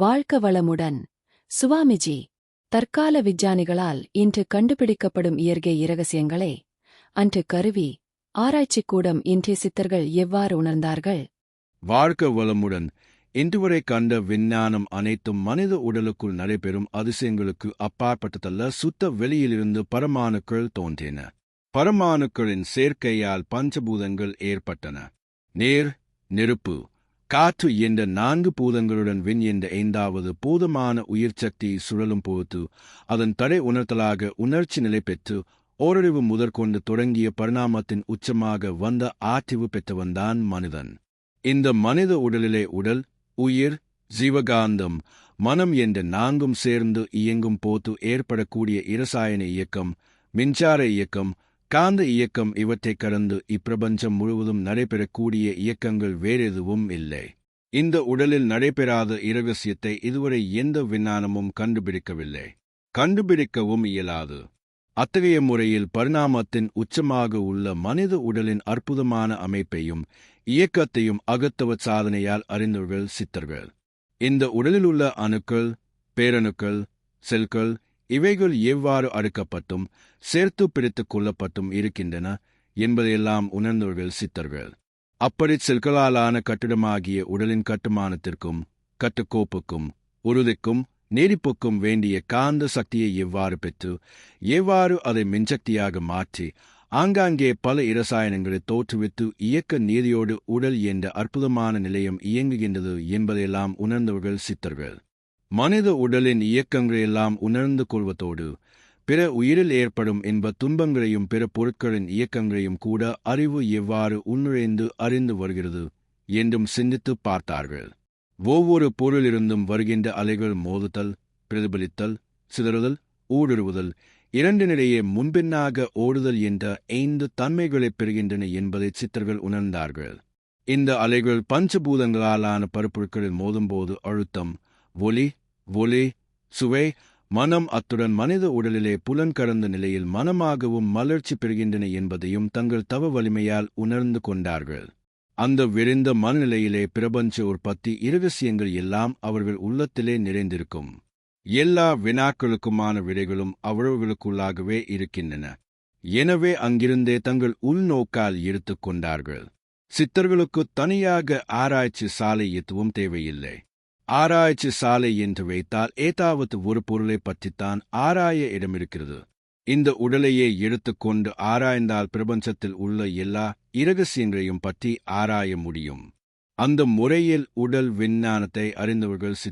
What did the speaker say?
வாழ்க்க வளமுடன். சுவாமிஜி தற்கால விஞ்ஞானிகளால் இன்று கண்டுபிடிக்கப்படும் இயற்கை இரகசியங்களை அன்று கருவி ஆராய்ச்சிக்கூடம் இன்றைய சித்தர்கள் எவ்வாறு உணர்ந்தார்கள்? வாழ்க்க வளமுடன். இன்றுவரை கண்ட விஞ்ஞானம் அனைத்தும் மனித உடலுக்குள் நடைபெறும் அதிசயங்களுக்கு அப்பாற்பட்டதல்ல சுத்த வெளியிலிருந்து பரமாணுக்கள் தோன்றின. பரமாணுக்களின் சேர்க்கையால் பஞ்சபூதங்கள் ஏற்பட்டன. நீர் நெருப்பு காற்று என்ற நான்கு பூதங்களுடன் விண் என்ற ஐந்தாவது பூதமான உயிர் சக்தி சுழலும் போது அதன் தடை உணர்த்தலாக உணர்ச்சி நிலை பெற்று ஓரறிவு முதற்கொண்டு தொடங்கிய பரிணாமத்தின் உச்சமாக வந்த ஆற்றிவு பெற்றவன்தான் மனிதன். இந்த மனித உடலிலே உடல் உயிர் ஜீவகாந்தம் மனம் என்ற நான்கும் சேர்ந்து இயங்கும் போது ஏற்படக்கூடிய இரசாயன இயக்கம் மின்சார இயக்கம் காந்த இயக்கம் இவற்றைக் கடந்து இப்பிரபஞ்சம் முழுவதும் நடைபெறக்கூடிய இயக்கங்கள் வேறெதுவும் இல்லை. இந்த உடலில் நடைபெறாத இரகசியத்தை இதுவரை எந்த விஞ்ஞானமும் கண்டுபிடிக்கவில்லை. கண்டுபிடிக்கவும் இயலாது. அத்தகைய முறையில் பரிணாமத்தின் உச்சமாக உள்ள மனித உடலின் அற்புதமான அமைப்பையும் இயக்கத்தையும் அகத்துவ சாதனையால் அறிந்தவர்கள் சித்தர்கள். இந்த உடலில் உள்ள அணுக்கள் பேரணுக்கள் செல்கள் இவைகள் எவ்வாறு அடுக்கப்பட்டும் சேர்த்து பிரித்துக் கொள்ளப்பட்டும் இருக்கின்றன என்பதையெல்லாம் உணர்ந்தவர்கள் சித்தர்கள். அப்படி செல்களாலான கட்டிடமாகிய உடலின் கட்டுமானத்திற்கும் கட்டுக்கோப்புக்கும் உறுதிக்கும் நீடிப்புக்கும் வேண்டிய காந்த சக்தியை எவ்வாறு பெற்று எவ்வாறு அதை மின்சக்தியாக மாற்றி ஆங்காங்கே பல இரசாயனங்களை தோற்றுவித்து இயக்க நீதியோடு உடல் என்ற அற்புதமான நிலையம் இயங்குகின்றது என்பதையெல்லாம் உணர்ந்தவர்கள் சித்தர்கள். மனித உடலின் இயக்கங்களையெல்லாம் உணர்ந்து கொள்வதோடு பிற உயிரில் ஏற்படும் இன்ப துன்பங்களையும் பிற பொருட்களின் இயக்கங்களையும் கூட அறிவு எவ்வாறு உள்நுழைந்து அறிந்து வருகிறது என்றும் சிந்தித்து பார்த்தார்கள். ஒவ்வொரு பொருளிலிருந்தும் வருகின்ற அலைகள் மோதுதல் பிரதிபலித்தல் சிதறுதல் ஊடுருவுதல் இரண்டினிடையே முன்பின்னாக ஓடுதல் என்ற ஐந்து தன்மைகளைப் பெறுகின்றன என்பதை சித்தர்கள் உணர்ந்தார்கள். இந்த அலைகள் பஞ்சபூதங்களாலான பருப்பொருட்களில் மோதும்போது அழுத்தம் ஒலி ஒலி சுவை மனம் அத்துடன் மனித உடலிலே புலன் கடந்த நிலையில் மனமாகவும் மலர்ச்சி பெறுகின்றன என்பதையும் தங்கள் தவ வலிமையால் உணர்ந்து கொண்டார்கள். அந்த விரிந்த மனநிலையிலே பிரபஞ்ச உற்பத்தி இரகசியங்கள் எல்லாம் அவர்கள் உள்ளத்திலே நிறைந்திருக்கும். எல்லா வினாக்களுக்குமான விடைகளும் அவர்களுக்குள்ளாகவே இருக்கின்றன. எனவே அங்கிருந்தே தங்கள் உள்நோக்கால் எடுத்துக் கொண்டார்கள். சித்தர்களுக்கு தனியாக ஆராய்ச்சி சாலை எதுவும் தேவையில்லை. ஆராய்ச்சி சாலை என்று வைத்தால் ஏதாவது ஒரு பொருளை பற்றித்தான் ஆராய இடமிருக்கிறது. இந்த உடலையே எடுத்துக்கொண்டு ஆராய்ந்தால் பிரபஞ்சத்தில் உள்ள எல்லா இரகசியங்களையும் பற்றி ஆராய முடியும். அந்த முறையில் உடல் விஞ்ஞானத்தை அறிந்தவர்கள் சித்